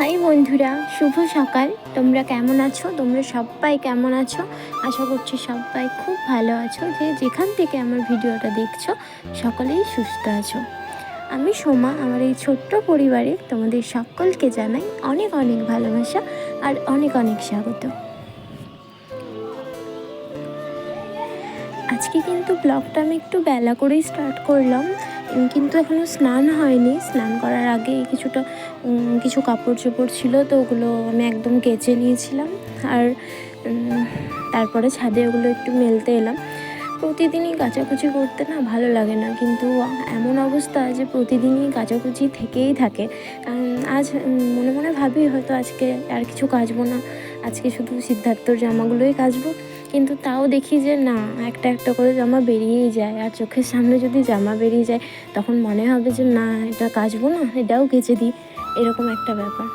High বন্ধুরা, শুভ সকাল। তোমরা কেমন আছো? তোমরা সবাই কেমন আছো? আশা করছি সবাই খুব ভালো আছো যে যেখান থেকে আমার ভিডিওটা দেখছ, সকলেই সুস্থ আছো। আমি সোমা, আমার এই ছোট্ট পরিবারে তোমাদের সকলকে জানাই অনেক অনেক ভালোবাসা আর অনেক অনেক স্বাগত। আজকে কিন্তু ব্লগটা আমি একটু বেলা করেই স্টার্ট করলাম। কিন্তু এখনও স্নান হয়নি। স্নান করার আগে কিছুটা কিছু কাপড় চোপড় ছিল তো ওগুলো আমি একদম কেচে নিয়েছিলাম। আর তারপরে ছাদে ওগুলো একটু মেলতে এলাম। প্রতিদিনই কাচাকুচি করতে না ভালো লাগে না। কিন্তু এমন অবস্থা যে প্রতিদিনই কাচাকুচি থেকেই থাকে। আজ মনে মনে ভাবি হয়তো আজকে আর কিছু কাচবো না। আজকে শুধু সিদ্ধার্থর জামাগুলোই কাচবো। কিন্তু তাও দেখি যে না, একটা একটা করে জামা বেরিয়েই যায়। আর চোখের সামনে যদি জামা বেরিয়ে যায়, তখন মনে হবে যে না, এটা কাচবো না, এটাও কেচে দিই। এরকম একটা ব্যাপার।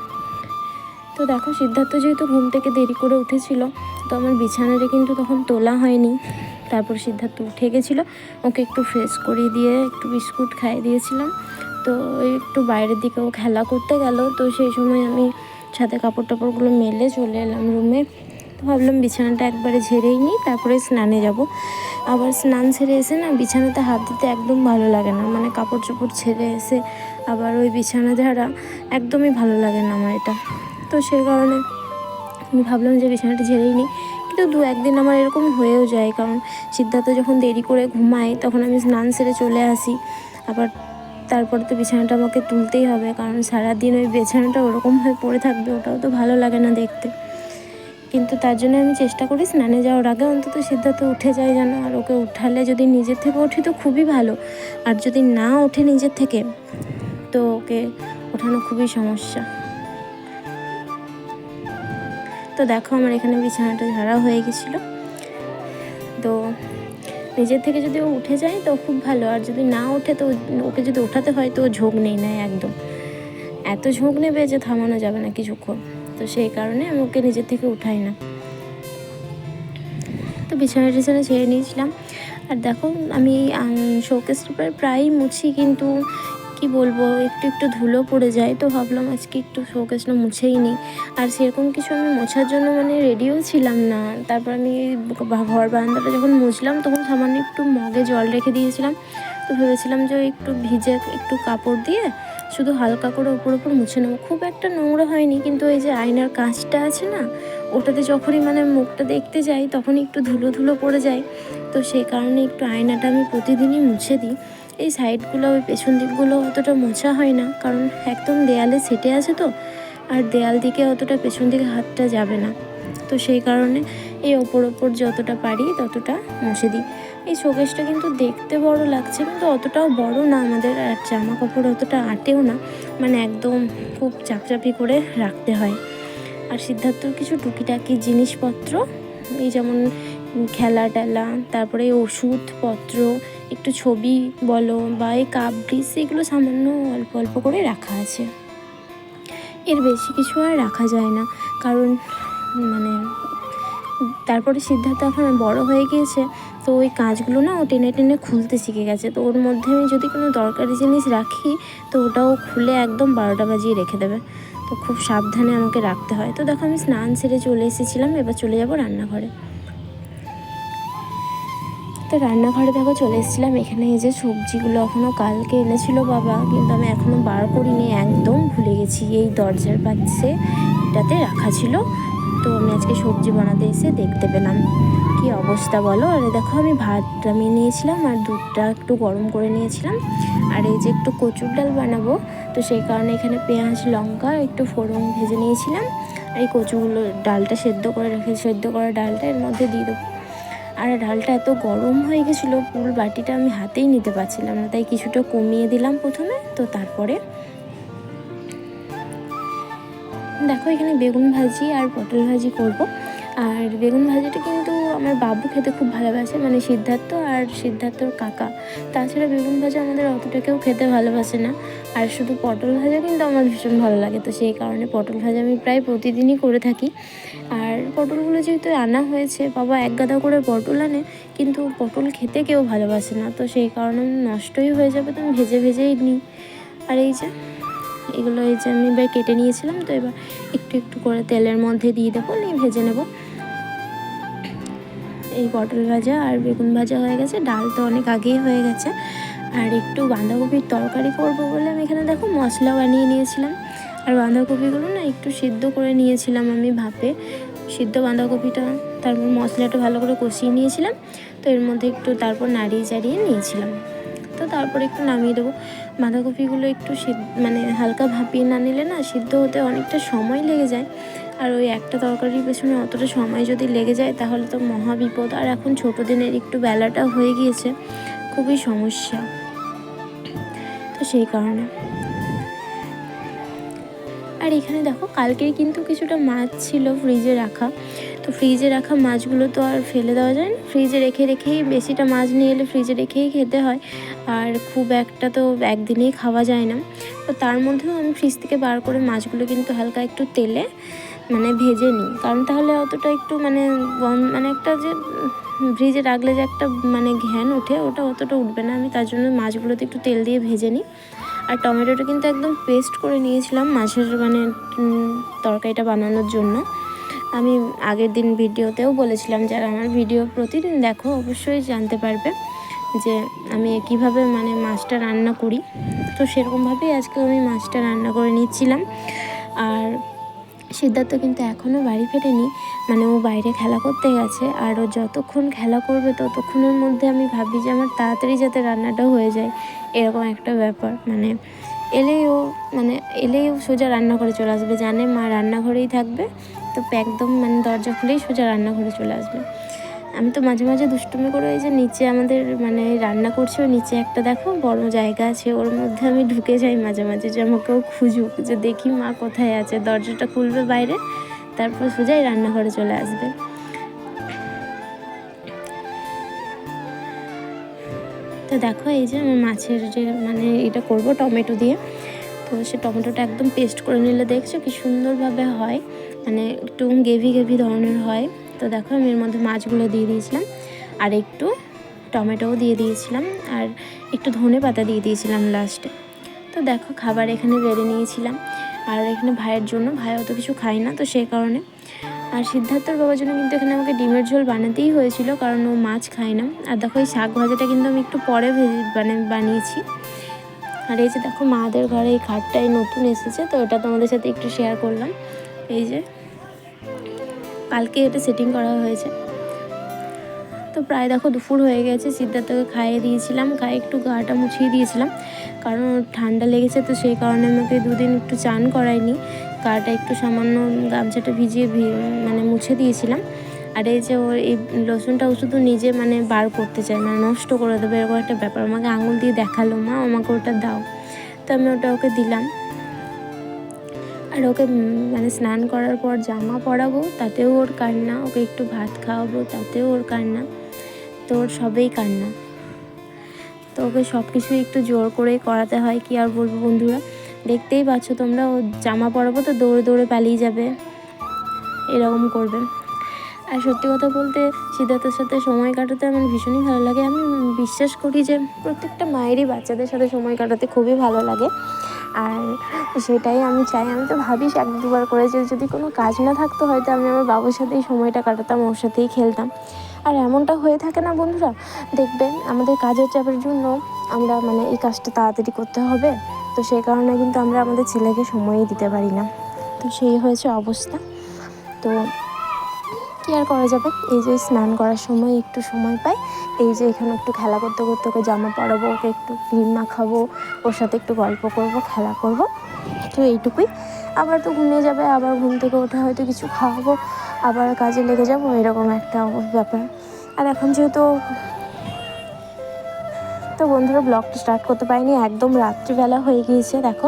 তো দেখো, সিদ্ধার্থ যেহেতু ঘুম থেকে দেরি করে উঠেছিল, তো আমার বিছানাটা কিন্তু তখন তোলা হয়নি। তারপর সিদ্ধার্থ উঠে গেছিল, ওকে একটু ফ্রেশ করিয়ে দিয়ে একটু বিস্কুট খাইয়ে দিয়েছিলাম। তো একটু বাইরের দিকে ও খেলা করতে গেল, তো সেই সময় আমি ছাদে কাপড় টাপড়গুলো মেলে চলে এলাম রুমে ভাবলাম বিছানাটা একবারে ঝেড়েই নিই, তারপরে স্নানে যাব। আবার স্নান ছেড়ে এসে না বিছানাতে হাত দিতে একদম ভালো লাগে না। মানে কাপড় চোপড় ছেড়ে এসে আবার ওই বিছানা ঝাড়া একদমই ভালো লাগে না আমার এটা। তো সেই কারণে আমি ভাবলাম যে বিছানাটা ঝেড়েই নিই। কিন্তু দু একদিন আমার এরকম হয়েও যায়, কারণ সিদ্ধার্থ যখন দেরি করে ঘুমায়, তখন আমি স্নান সেরে চলে আসি। আবার তারপরে তো বিছানাটা আমাকে তুলতেই হবে, কারণ সারাদিন ওই বিছানাটা ওরকম হয়ে পড়ে থাকবে, ওটাও তো ভালো লাগে না দেখতে। কিন্তু তার জন্য আমি চেষ্টা করি স্নানে যাওয়ার আগে অন্তত সিদ্ধার্থ উঠে যায় যেন, আর ওকে উঠালে যদি নিজের থেকে ওঠে তো খুবই ভালো, আর যদি না ওঠে নিজের থেকে, তো ওকে ওঠানো খুবই সমস্যা। তো দেখো আমার এখানে বিছানাটা ঝাড়া হয়ে গেছিল। তো নিজের থেকে যদি ও উঠে যায় তো খুব ভালো, আর যদি না ওঠে তো ওকে যদি ওঠাতে হয় তো ঝোঁক নেই, নেয় একদম। এত ঝোঁক নেবে যে থামানো যাবে না কিছুক্ষণ। তো সেই কারণে আমি ওকে নিজের থেকে উঠাই না। তো বিছানা টিছানা ছেড়ে নিয়েছিলাম। আর দেখো, আমি শোকেস প্রায়ই মুছি, কিন্তু কি বলব, একটু একটু ধুলো পড়ে যায়। তো ভাবলাম আজকে একটু শোকেসটা মুছেই নিই। আর সেরকম কিছু আমি মোছার জন্য মানে রেডিও ছিলাম না। তারপর আমি ঘর বারান্দাটা যখন মুছলাম, তখন সামান্য একটু মগে জল রেখে দিয়েছিলাম। তো ভেবেছিলাম যে একটু ভিজে একটু কাপড় দিয়ে শুধু হালকা করে ওপর ওপর মুছে নেব। খুব একটা নোংরা হয়নি, কিন্তু এই যে আয়নার কাঁচটা আছে না, ওটাতে যখনই মানে মুখটা দেখতে যাই, তখনই একটু ধুলো ধুলো পড়ে যায়। তো সেই কারণে একটু আয়নাটা আমি প্রতিদিনই মুছে দিই। এই সাইডগুলো, ওই পেছন দিকগুলো অতটা মোছা হয় না, কারণ একদম দেয়ালে সেটে আছে তো, আর দেয়াল দিকে অতটা পেছন দিকে হাতটা যাবে না। তো সেই কারণে এই ওপর ওপর যতটা পারি ততটা মুছে দিই। এই শোকেসটা কিন্তু দেখতে বড় লাগছে, কিন্তু অতটাও বড় না আমাদের, আর জামা কাপড় অতটা আটেও না। মানে একদম খুব চাপচাপি করে রাখতে হয়। আর সিদ্ধার্থর কিছু টুকিটাকি জিনিসপত্র, এই যেমন খেলা টেলা তারপরে ওষুধপত্র, একটু ছবি বলো বা এই কাপ ডিস এগুলো সামান্য অল্প অল্প করে রাখা আছে। এর বেশি কিছু আর রাখা যায় না, কারণ মানে তারপরে সিদ্ধার্থ এখন বড় হয়ে গিয়েছে, তো ওই কাজগুলো না ও টেনে টেনে খুলতে শিখে গেছে। তো ওর মধ্যে আমি যদি কোনো দরকারি জিনিস রাখি, তো ওটাও খুলে একদম বারোটা বাজিয়ে রেখে দেবে। তো খুব সাবধানে আমাকে রাখতে হয়। তো দেখো আমি স্নান সেরে চলে এসেছিলাম, এবার চলে যাব রান্নাঘরে। তো রান্নাঘরে দেখো চলে এসেছিলাম, এখানে এই যে সবজিগুলো এখনও কালকে এনেছিল বাবা, কিন্তু আমি এখনও বার করিনি, একদম ভুলে গেছি। এই দরজার পাশে এটাতে রাখা ছিল। তো আমি আজকে সবজি বানাতে এসে দেখতে পেলাম। কি অবস্থা বলো? আর দেখো, আমি ভাতটা আমি নিয়েছিলাম আর দুধটা একটু গরম করে নিয়েছিলাম। আর এই যে একটু কচুর ডাল বানাবো, তো সেই কারণে এখানে পেঁয়াজ, লঙ্কা, একটু ফোড়ন ভেজে নিয়েছিলাম। আর এই কচুগুলো ডালটা সেদ্ধ করে রেখে, সেদ্ধ করা ডালটা এর মধ্যে দিয়ে দেবো। আর ডালটা এত গরম হয়ে গেছিল, পুরো বাটিটা আমি হাতেই নিতে পারছিলাম না, তাই কিছুটা কমিয়ে দিলাম প্রথমে, তো তারপরে দেখো, এখানে বেগুন ভাজি আর পটল ভাজি করব। আর বেগুন ভাজিটা কিন্তু আমার বাবু খেতে খুব ভালোবাসে মানে সিদ্ধার্থ আর সিদ্ধার্থর কাকা। তাছাড়া বেগুন ভাজা আমাদের অতটা কেউ খেতে ভালোবাসে না। আর শুধু পটল ভাজা কিন্তু আমার ভীষণ ভালো লাগে। তো সেই কারণে পটল ভাজা আমি প্রায় প্রতিদিনই করে থাকি। আর পটলগুলো যেহেতু আনা হয়েছে, বাবা এক গাদা করে পটল আনে, কিন্তু পটল খেতে কেউ ভালোবাসে না। তো সেই কারণে নষ্টই হয়ে যাবে, তো আমি ভেজে ভেজেই নিই। আর এই যে এগুলো এই যে আমি এবার কেটে নিয়েছিলাম, তো এবার একটু একটু করে তেলের মধ্যে দিয়ে দেবো, নিয়ে ভেজে নেব। এই পটল ভাজা আর বেগুন ভাজা হয়ে গেছে, ডাল তো অনেক আগেই হয়ে গেছে। আর একটু বাঁধাকপির তরকারি করব বলে আমি এখানে দেখো মশলা বানিয়ে নিয়েছিলাম। আর বাঁধাকপিগুলো না একটু সিদ্ধ করে নিয়েছিলাম আমি ভাপে। সিদ্ধ বাঁধাকপিটা, তারপর মশলাটা ভালো করে কষিয়ে নিয়েছিলাম, তো এর মধ্যে একটু তারপর নাড়িয়ে চাড়িয়ে নিয়েছিলাম। তো তারপর একটু নামিয়ে দেবো। বাঁধাকপিগুলো একটু মানে হালকা ভাপিয়ে না নিলে না সিদ্ধ হতে অনেকটা সময় লেগে যায়। আর ওই একটা তরকারির পেছনে অতটা সময় যদি লেগে যায় তাহলে তো মহা বিপদ। আর এখন ছোটো দিনের একটু বেলাটা হয়ে গিয়েছে, খুবই সমস্যা। তো সেই কারণে। আর এখানে দেখো, কালকের কিন্তু কিছুটা মাছ ছিল ফ্রিজে রাখা। তো ফ্রিজে রাখা মাছগুলো তো আর ফেলে দেওয়া যায় না। ফ্রিজে রেখে রেখেই বেশিটা মাছ নিয়ে এলে ফ্রিজে রেখেই খেতে হয়। আর খুব একটা তো একদিনেই খাওয়া যায় না। তো তার মধ্যেও আমি ফ্রিজ থেকে বার করে মাছগুলো কিন্তু হালকা একটু তেলে মানে ভেজে নিই। কারণ তাহলে অতটা একটু মানে মানে একটা যে ফ্রিজে রাখলে যে একটা মানে ঘ্যান ওঠে, ওটা অতটা উঠবে না। আমি তার জন্য মাছগুলোতে একটু তেল দিয়ে ভেজে নিই। আর টমেটোটা কিন্তু একদম পেস্ট করে নিয়েছিলাম মাছের মানে তরকারিটা বানানোর জন্য। আমি আগের দিন ভিডিওতেও বলেছিলাম যারা আমার ভিডিও প্রতিদিন দেখো, অবশ্যই জানতে পারবে যে আমি কীভাবে মানে মাছটা রান্না করি। তো সেরকমভাবেই আজকে আমি মাছটা রান্না করে নিচ্ছিলাম। আর সিদ্ধার্থ কিন্তু এখনও বাড়ি ফেরেনি মানে ও বাইরে খেলা করতে গেছে। আর ও যতক্ষণ খেলা করবে, ততক্ষণের মধ্যে আমি ভাবি যে, আমার তাড়াতাড়ি যাতে রান্নাটা হয়ে যায়। এরকম একটা ব্যাপার। মানে এলেই ও মানে এলেই ও সোজা রান্নাঘরে চলে আসবে। জানে মা রান্নাঘরেই থাকবে। তো একদম মানে দরজা খুলেই সোজা রান্নাঘরে চলে আসবে। আমি তো মাঝে মাঝে দুষ্টুমি করে ওই যে নিচে আমাদের মানে রান্না করছে ওই নিচে একটা দেখো বড় জায়গা আছে, ওর মধ্যে আমি ঢুকে যাই মাঝে মাঝে যে আমাকেও খুঁজুক, যে দেখি মা কোথায় আছে। দরজাটা খুলবে বাইরে, তারপর সোজাই রান্নাঘরে চলে আসবে। তো দেখো এই যে আমার মাছের যে মানে এটা করব টমেটো দিয়ে। তো সে টমেটোটা একদম পেস্ট করে নিলে দেখছ কি সুন্দরভাবে হয়। মানে একটু গেভি গেভি ধরনের হয়। তো দেখো আমি এর মধ্যে মাছগুলো দিয়ে দিয়েছিলাম। আর একটু টমেটোও দিয়ে দিয়েছিলাম। আর একটু ধনে পাতা দিয়ে দিয়েছিলাম লাস্টে তো দেখো খাবার এখানে বেড়ে নিয়েছিলাম। আর এখানে ভাইয়ের জন্য, ভাই অত কিছু খায় না তো সেই কারণে। আর সিদ্ধার্থর বাবার জন্য কিন্তু এখানে আমাকে ডিমের ঝোল বানাতেই হয়েছিল, কারণ ও মাছ খায় না। আর দেখো এই শাক ভাজাটা কিন্তু আমি একটু পরে ভেজে মানে বানিয়েছি। আর এই যে দেখো মাদের ঘরে এই খাটটাই নতুন এসেছে, তো এটা তোমাদের সাথে একটু শেয়ার করলাম। এই যে, কালকে এটা সেটিং করা হয়েছে। তো প্রায় দেখো দুপুর হয়ে গেছে, সিদ্ধার্থকে খাইয়ে দিয়েছিলাম, খাইয়ে একটু গাটা মুছিয়ে দিয়েছিলাম। কারণ ঠান্ডা লেগেছে তো সেই কারণে আমাকে দুদিন একটু চান করায়নি। গাটা একটু সামান্য গামছাটা ভিজিয়ে ভি- মানে মুছে দিয়েছিলাম। আর এই যে ওর এই লোশনটা ও শুধু নিজে মানে বার করতে চায় মানে নষ্ট করে দেবে, এরকম একটা ব্যাপার। আমাকে আঙুল দিয়ে দেখাল, মা, আমাকে ওটা দাও। তো আমি ওটা ওকে দিলাম। আর ওকে মানে স্নান করার পর জামা পরাবো, তাতেও ওর কান্না, ওকে একটু ভাত খাওয়াবো, তাতেও ওর কান্না তো ওর সবেই কান্না। তো ওকে সব কিছুই একটু জোর করেই করাতে হয়, কি আর বলব বন্ধুরা? দেখতেই পাচ্ছ তোমরা, ও জামা পরাবো তো দৌড়ে দৌড়ে পালিয়ে যাবে। এরকম করবে। আর সত্যি কথা বলতে, সিদ্ধার্থের সাথে সময় কাটাতে আমার ভীষণই ভালো লাগে। আমি বিশ্বাস করি যে প্রত্যেকটা মায়েরই বাচ্চাদের সাথে সময় কাটাতে খুবই ভালো লাগে। আর সেটাই আমি চাই। আমি তো ভাবি এক দুবার করে যে যদি কোনো কাজ না থাকতো হয়তো আমি আমার বাবুর সাথেই সময়টা কাটাতাম, ওর সাথেই খেলতাম। আর এমনটা হয়ে থাকে না বন্ধুরা? দেখবে আমাদের কাজের চাপের জন্য আমরা মানে এই কাজটা তাড়াতাড়ি করতে হবে। তো সেই কারণে কিন্তু আমরা আমাদের ছেলেকে সময়ই দিতে পারি না। তো সেই হয়েছে অবস্থা। তো কি আর করা যাবে। এই যে স্নান করার সময় একটু সময় পাই। এই যে এখানে একটু খেলা করতে করতে ওকে জামা পরাবো, ওকে একটু ক্রিম মাখাবো, ওর সাথে একটু গল্প করব, খেলা করব। তো এইটুকুই। আবার তো ঘুমিয়ে যাবে, আবার ঘুম থেকে ওঠে হয়তো কিছু খাওয়াবো, আবার কাজে লেগে যাব, এরকম একটা ব্যাপার। আর এখন যেহেতু তো বন্ধুরা ব্লগটা স্টার্ট করতে পারিনি, একদম রাত্রিবেলা হয়ে গিয়েছে, দেখো।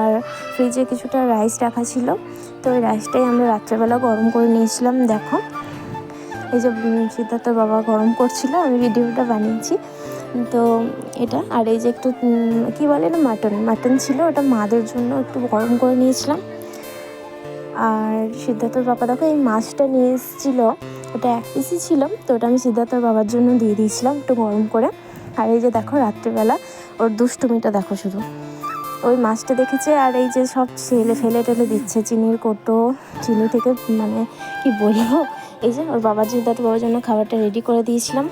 আর ফ্রিজে কিছুটা রাইস রাখা ছিল। তো ওই রাইসটাই আমরা রাত্রেবেলা গরম করে নিয়েছিলাম, দেখো। এই যে সিদ্ধার্থর বাবা গরম করছিল, আমি ভিডিওটা বানিয়েছি। তো এটা, আর এই যে একটু কি বলে না মাটন মাটন ছিল, ওটা মাদের জন্য একটু গরম করে নিয়েছিলাম। আর সিদ্ধার্থর বাবা দেখো, এই মাছটা নিয়ে এসেছিল, ওটা এক পিসই ছিল, তো ওটা আমি সিদ্ধার্থর বাবার জন্য দিয়ে দিয়েছিলাম একটু গরম করে। আর এই যে দেখো, রাত্রিবেলা, ওর দুষ্টুমিটা দেখো শুধু। ওই মাছটা দেখেছে আর এই যে সব ছেলে ফেলে টেলে দিচ্ছে চিনির কোটো, চিনি থেকে মানে কি বলব? এই যে ওর বাবার জন্য দাদু বাবার জন্য খাবারটা রেডি করে দিয়েছিলাম।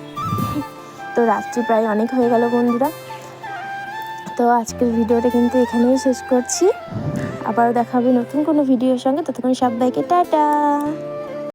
তো রাত্রি প্রায় অনেক হয়ে গেল বন্ধুরা। তো আজকের ভিডিওটা কিন্তু এখানেই শেষ করছি। আবার দেখা হবে নতুন কোনো ভিডিওর সঙ্গে। ততক্ষণ সব সবাইকে টাটা!